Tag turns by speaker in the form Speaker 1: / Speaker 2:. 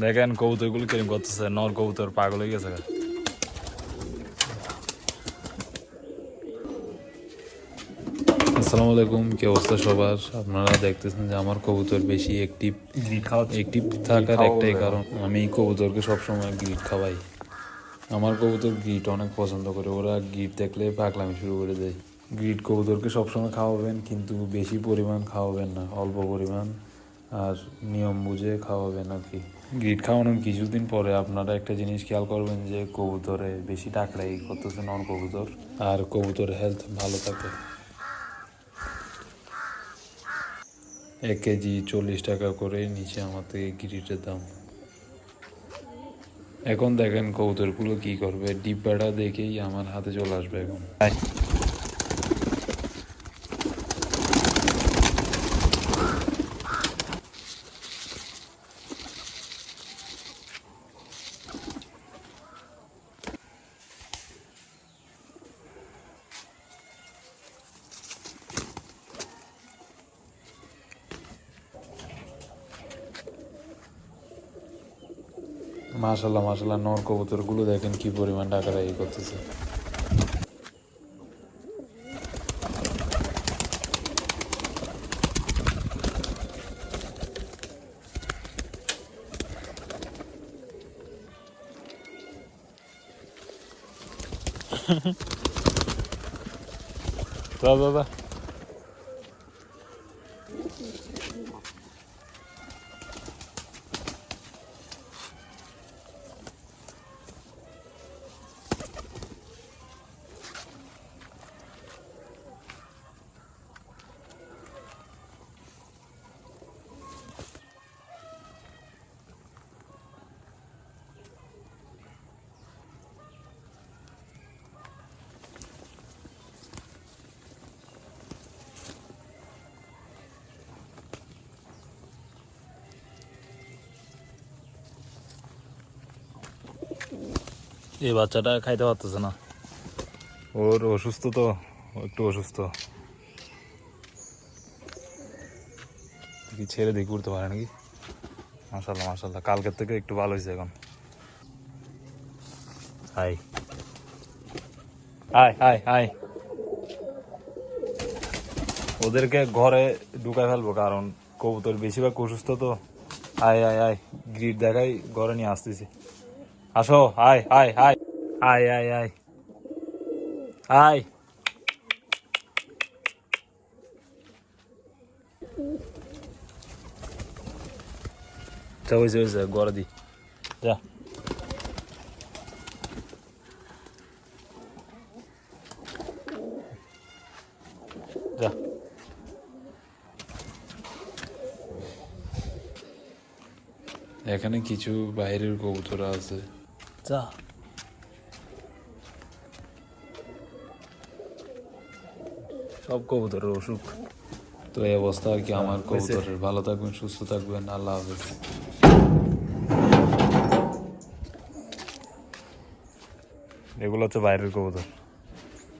Speaker 1: দেখেন কবুতরগুলো কিরম করতেছে নর কবুতর পাগল হয়ে গেছে
Speaker 2: আসসালামু আলাইকুম কি অবস্থা সবার? আপনারা দেখতেছেন যে আমার কবুতর বেশি অ্যাক্টিভ অ্যাক্টিভ থাকার একটাই কারণ আমি কবুতরকে সবসময় গিট খাওয়াই। আমার কবুতর গিট অনেক পছন্দ করে ওরা গিট দেখলে পাগলামি শুরু করে দেয়। গিট কবুতরকে সবসময় খাওয়াবেন কিন্তু বেশি পরিমাণ খাওয়াবেন না অল্প পরিমাণ। আর নিয়ম বুঝে খাওয়াবেন আর কি। গ্রিড খাওয়ানোর কিছুদিন পরে আপনারা একটা জিনিস খেয়াল করবেন যে কবুতরে বেশি টাকরাই করতেছে নন কবুতর। আর কবুতরের হেলথ ভালো থাকে। এক কেজি চল্লিশ টাকা করে নিচে আমার থেকে গিরিটের দাম। এখন দেখেন কবুতরগুলো কি করবে। ডিব্বাটা দেখেই আমার হাতে চলে আসবে এখন। মাশাল্লাহ মাশাল্লাহ নর কবুতরগুলো দেখেন কি পরিমাণ টাকা রাই করতেছে।
Speaker 1: যা যা এই বাচ্চাটা খাইতে পারতেছে না। ওর অসুস্থ তো, একটু অসুস্থ। কি ছেড়ে দেখি উঠতে পারে নাকি? মাসাল্লাহ মাসাল্লাহ কালকের থেকে একটু ভালো হয়েছে এখন। হাই। Hi hi hi. ওদেরকে ঘরে ঢুকাই ফেলব, কারণ কবুতর বেশিরভাগ অসুস্থ তো। আয় আয় আয় গ্রিড দেখাই ঘরে নিয়ে আসতেছি। আসো আয় আয় আয়। আয় আয় আয়। আয়। যা হয়েছে হয়েছে ঘরে দি। যা। যা।
Speaker 2: এখানে কিছু বাইরের কবুতর আছে।
Speaker 1: যা সব কবুতরের অসুখ।
Speaker 2: তো এই অবস্থা আর কি আমার কবুতরের? ভালো থাকবেন সুস্থ থাকবেন। আল্লাহ হাফেজ।
Speaker 1: এগুলো হচ্ছে বাইরের কবুতর।